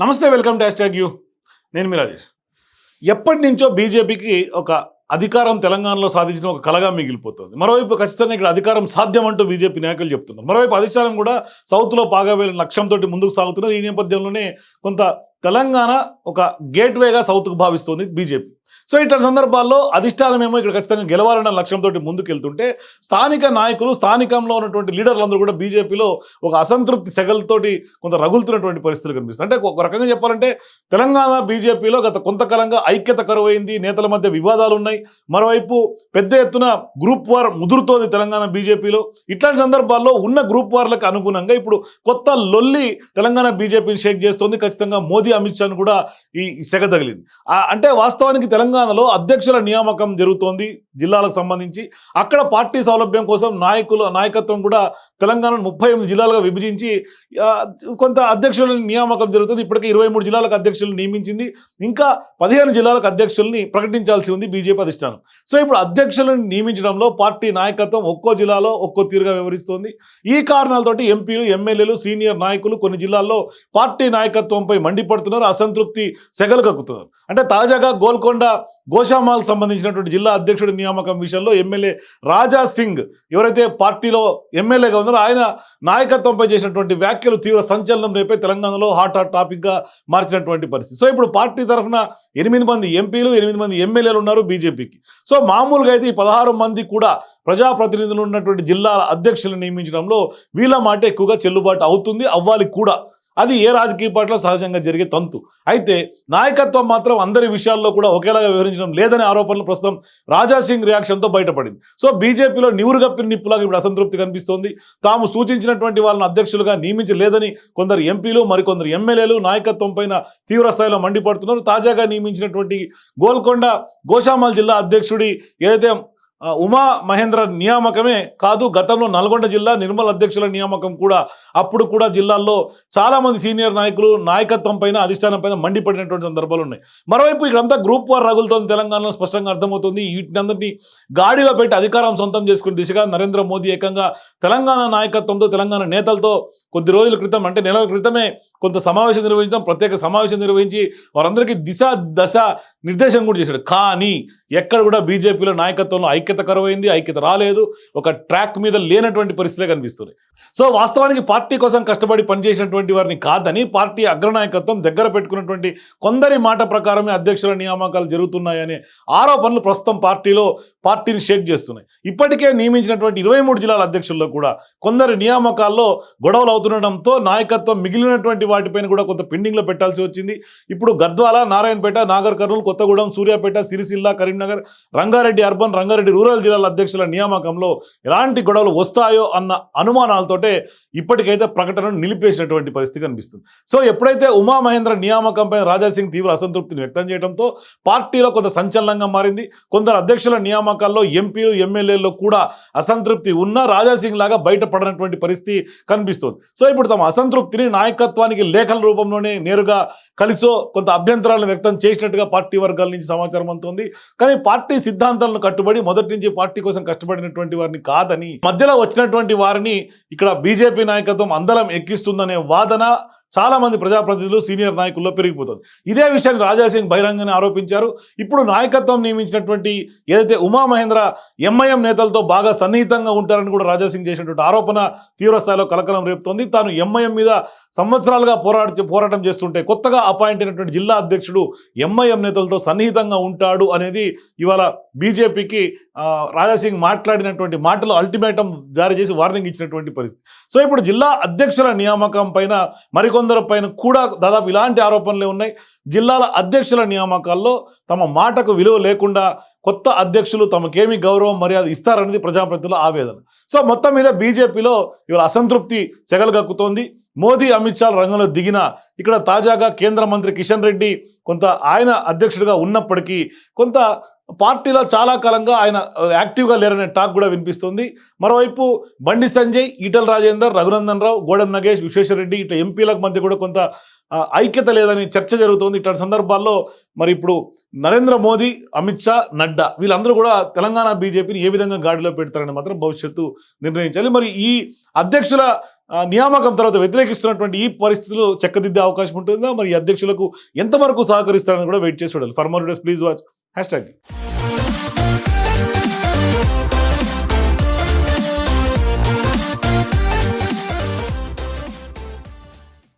నమస్తే welcome to tag you. నేను మీ రాజేష్. ఎప్పటి నుంచో బీజేపీకి ఒక అధికారం తెలంగాణలో సాధించిన ఒక కలగా మిగిలిపోతుంది. మరోవైపు ఖచ్చితంగా ఇక్కడ అధికారం సాధ్యం అంటూ బీజేపీ నాయకులు చెప్తున్నారు. మరోవైపు అధికారం కూడా సౌత్లో పాగావేల లక్ష్యంతో ముందుకు సాగుతున్నారు. ఈ నేపథ్యంలోనే కొంత తెలంగాణ ఒక గేట్వేగా సౌత్కు భావిస్తోంది బీజేపీ. సో ఇట్లాంటి సందర్భాల్లో అధిష్టానం ఏమో ఇక్కడ ఖచ్చితంగా గెలవాలన్న లక్ష్యంతో ముందుకెళ్తుంటే స్థానిక నాయకులు స్థానికంలో ఉన్నటువంటి లీడర్లందరూ కూడా బీజేపీలో ఒక అసంతృప్తి సెగలతోటి కొంత రగులుతున్నటువంటి పరిస్థితులు కనిపిస్తుంది అంటే ఒక రకంగా చెప్పాలంటే తెలంగాణ బీజేపీలో గత కొంతకాలంగా ఐక్యత కరువైంది నేతల మధ్య వివాదాలు ఉన్నాయి మరోవైపు పెద్ద ఎత్తున గ్రూప్ వార్ ముదురుతోంది తెలంగాణ బీజేపీలో. ఇట్లాంటి సందర్భాల్లో ఉన్న గ్రూప్ వార్లకు అనుగుణంగా ఇప్పుడు కొత్త లొల్లి తెలంగాణ బీజేపీని షేక్ చేస్తోంది. ఖచ్చితంగా మోదీ అమిత్ షాను కూడా ఈ సెగ తగిలింది. అంటే వాస్తవానికి తెలంగాణలో అధ్యక్షుల నియామకం జరుగుతోంది జిల్లాలకు సంబంధించి. అక్కడ పార్టీ సౌలభ్యం కోసం నాయకులు నాయకత్వం కూడా తెలంగాణను ముప్పై ఎనిమిది జిల్లాలుగా విభజించి కొంత అధ్యక్షుల నియామకం జరుగుతుంది. ఇప్పటికే ఇరవై మూడు జిల్లాలకు అధ్యక్షులను నియమించింది. ఇంకా పదిహేను జిల్లాలకు అధ్యక్షుల్ని ప్రకటించాల్సి ఉంది బీజేపీ అధిష్టానం. సో ఇప్పుడు అధ్యక్షులను నియమించడంలో పార్టీ నాయకత్వం ఒక్కో జిల్లాలో ఒక్కో తీరుగా వివరిస్తోంది ఈ కారణాలతోటి ఎంపీలు ఎమ్మెల్యేలు సీనియర్ నాయకులు కొన్ని జిల్లాల్లో పార్టీ నాయకత్వంపై మండిపడుతున్నారు. అసంతృప్తి సెగలు కక్కుతున్నారు. అంటే తాజాగా గోల్కొండ గోషామాల్ సంబంధించినటువంటి జిల్లా అధ్యక్షుడి నియామకం విషయంలో ఎమ్మెల్యే రాజా సింగ్ ఎవరైతే పార్టీలో ఎమ్మెల్యేగా ఉన్నారో ఆయన నాయకత్వంపై చేసినటువంటి వ్యాఖ్యలు తీవ్ర సంచలనం రేపే తెలంగాణలో హాట్ హాట్ టాపిక్గా మార్చినటువంటి పరిస్థితి. సో ఇప్పుడు పార్టీ తరఫున ఎనిమిది మంది ఎంపీలు ఎనిమిది మంది ఎమ్మెల్యేలు ఉన్నారు బీజేపీకి. సో మామూలుగా అయితే ఈ పదహారు మంది కూడా ప్రజాప్రతినిధులు ఉన్నటువంటి జిల్లాల అధ్యక్షులను నియమించడంలో వీళ్ళ మాట ఎక్కువగా చెల్లుబాటు అవుతుంది అవ్వాలి కూడా. అది ఏ రాజకీయ పార్టీలో సహజంగా జరిగే తంతు. అయితే నాయకత్వం మాత్రం అందరి విషయాల్లో కూడా ఒకేలాగా వివరించడం లేదనే ఆరోపణలు ప్రస్తుతం రాజా సింగ్ రియాక్షన్తో బయటపడింది. సో బీజేపీలో నివురుగప్పిన నిప్పులాగా ఇప్పుడు అసంతృప్తి కనిపిస్తోంది. తాము సూచించినటువంటి వాళ్ళని అధ్యక్షులుగా నియమించలేదని కొందరు ఎంపీలు మరికొందరు ఎమ్మెల్యేలు నాయకత్వం పైన తీవ్ర స్థాయిలో మండిపడుతున్నారు. తాజాగా నియమించినటువంటి గోల్కొండ గోషామల్ జిల్లా అధ్యక్షుడి ఏదైతే ఉమా మహేంద్ర నియామకమే కాదు గతంలో నల్గొండ జిల్లా నిర్మల్ అధ్యక్షుల నియామకం కూడా. అప్పుడు కూడా జిల్లాల్లో చాలామంది సీనియర్ నాయకులు నాయకత్వం పైన అధిష్టానం పైన మండిపడినటువంటి సందర్భాలు ఉన్నాయి. మరోవైపు ఇక్కడంతా గ్రూప్ వార్ రగులుతోంది తెలంగాణలో స్పష్టంగా అర్థమవుతుంది. వీటినందరినీ గాడిలో పెట్టి అధికారం సొంతం చేసుకునే దిశగా నరేంద్ర మోదీ ఏకంగా తెలంగాణ నాయకత్వంతో తెలంగాణ నేతలతో కొద్ది రోజుల క్రితం అంటే నెలల క్రితమే కొంత సమావేశం నిర్వహించడం ప్రత్యేక సమావేశం నిర్వహించి వారందరికీ దిశ దశ నిర్దేశం కూడా చేశాడు. కానీ ఎక్కడ కూడా బీజేపీలో నాయకత్వంలో ఐక్యత కరువైంది ఐక్యత రాలేదు. ఒక ట్రాక్ మీద లేనటువంటి పరిస్థితులే కనిపిస్తున్నాయి. సో వాస్తవానికి పార్టీ కోసం కష్టపడి పనిచేసినటువంటి వారిని కాదని పార్టీ అగ్రనాయకత్వం దగ్గర పెట్టుకున్నటువంటి కొందరి మాట ప్రకారమే అధ్యక్షుల నియామకాలు జరుగుతున్నాయనే ఆరోపణలు ప్రస్తుతం పార్టీలో పార్టీని షేక్ చేస్తున్నాయి. ఇప్పటికే నియమించినటువంటి ఇరవై మూడు జిల్లాల అధ్యక్షుల్లో కూడా కొందరి నియామకాల్లో గొడవలు అవుతుండడంతో నాయకత్వం మిగిలినటువంటి వాటిపైన కూడా కొంత పెండింగ్లో పెట్టాల్సి వచ్చింది. ఇప్పుడు గద్వాల నారాయణపేట నాగర్ కర్నూలు కొత్తగూడెం సూర్యాపేట సిరిసిల్ల కరీంనగర్ రంగారెడ్డి అర్బన్ రంగారెడ్డి రూరల్ జిల్లాల అధ్యక్షుల నియామకంలో ఎలాంటి గొడవలు వస్తాయో అన్న అనుమానాలతోటే ఇప్పటికైతే ప్రకటనను నిలిపేసినటువంటి పరిస్థితి కనిపిస్తుంది. సో ఎప్పుడైతే ఉమా మహేంద్ర నియామకంపై రాజాసింగ్ తీవ్ర అసంతృప్తిని వ్యక్తం చేయడంతో పార్టీలో కొంత సంచలనంగా మారింది. కొందరు అధ్యక్షుల నియామకాల్లో ఎంపీలు ఎమ్మెల్యేల్లో కూడా అసంతృప్తి ఉన్నా రాజాసింగ్ లాగా బయటపడనటువంటి పరిస్థితి కనిపిస్తుంది. సో ఇప్పుడు తమ అసంతృప్తిని నాయకత్వానికి లేఖల రూపంలోనే నేరుగా కలిసో కొంత అభ్యంతరాలను వ్యక్తం చేసినట్టుగా పార్టీ వర్గాల నుంచి సమాచారం అందుతుంది. కానీ పార్టీ సిద్ధాంతాలను కట్టుబడి మొదటి నుంచి పార్టీ కోసం కష్టపడినటువంటి వారిని కాదని మధ్యలో వచ్చినటువంటి వారిని ఇక్కడ బీజేపీ నాయకత్వం అందరం ఎక్కిస్తుందనే వాదన చాలా మంది ప్రజాప్రతినిధులు సీనియర్ నాయకుల్లో పెరిగిపోతుంది. ఇదే విషయాన్ని రాజాసింగ్ బహిరంగంగా ఆరోపించారు. ఇప్పుడు నాయకత్వం నియమించినటువంటి ఏదైతే ఉమా మహేంద్ర ఎంఐఎం నేతలతో బాగా సన్నిహితంగా ఉంటారని కూడా రాజాసింగ్ చేసినటువంటి ఆరోపణ తీవ్రస్థాయిలో కలకలం రేపుతోంది. తాను ఎంఐఎం మీద సంవత్సరాలుగా పోరాట పోరాటం చేస్తుంటే కొత్తగా అపాయింట్ అయినటువంటి జిల్లా అధ్యక్షుడు ఎంఐఎం నేతలతో సన్నిహితంగా ఉంటాడు అనేది ఇవాళ బీజేపీకి రాజాసింగ్ మాట్లాడినటువంటి మాటలు అల్టిమేటం జారీ చేసి వార్నింగ్ ఇచ్చినటువంటి పరిస్థితి. సో ఇప్పుడు జిల్లా అధ్యక్షుల నియామకం పైన మరికొందరు పైన కూడా దాదాపు ఇలాంటి ఆరోపణలే ఉన్నాయి. జిల్లాల అధ్యక్షుల నియామకాల్లో తమ మాటకు విలువ లేకుండా కొత్త అధ్యక్షులు తమకేమి గౌరవం మర్యాద ఇస్తారనేది ప్రజాప్రతినిధుల ఆవేదన. సో మొత్తం మీద బీజేపీలో ఇవాళ అసంతృప్తి సెగలుగక్కుతోంది. మోదీ అమిత్ షా రంగంలో దిగిన ఇక్కడ తాజాగా కేంద్ర మంత్రి కిషన్ రెడ్డి కొంత ఆయన అధ్యక్షుడిగా ఉన్నప్పటికీ కొంత పార్టీలో చాలా కాలంగా ఆయన యాక్టివ్గా లేరనే టాక్ కూడా వినిపిస్తుంది. మరోవైపు బండి సంజయ్ ఈటల రాజేందర్ రఘునందన్ రావు గోడెం నగేష్ విశ్వేశ్వరరెడ్డి ఇట్లా ఎంపీలకు మధ్య కూడా కొంత ఐక్యత లేదని చర్చ జరుగుతోంది. ఇట్లాంటి సందర్భాల్లో మరి ఇప్పుడు నరేంద్ర మోదీ అమిత్ షా నడ్డా వీళ్ళందరూ కూడా తెలంగాణ బీజేపీని ఏ విధంగా గాడిలో పెడతారని మాత్రం భవిష్యత్తు నిర్ణయించాలి. మరి ఈ అధ్యక్షుల నియామకం తర్వాత వ్యతిరేకిస్తున్నటువంటి ఈ పరిస్థితులు చెక్కదిద్దే అవకాశం ఉంటుందా? మరి అధ్యక్షులకు ఎంతవరకు సహకరిస్తారని కూడా వెయిట్ చేసి చూడాలి. For more please watch. Hashtag.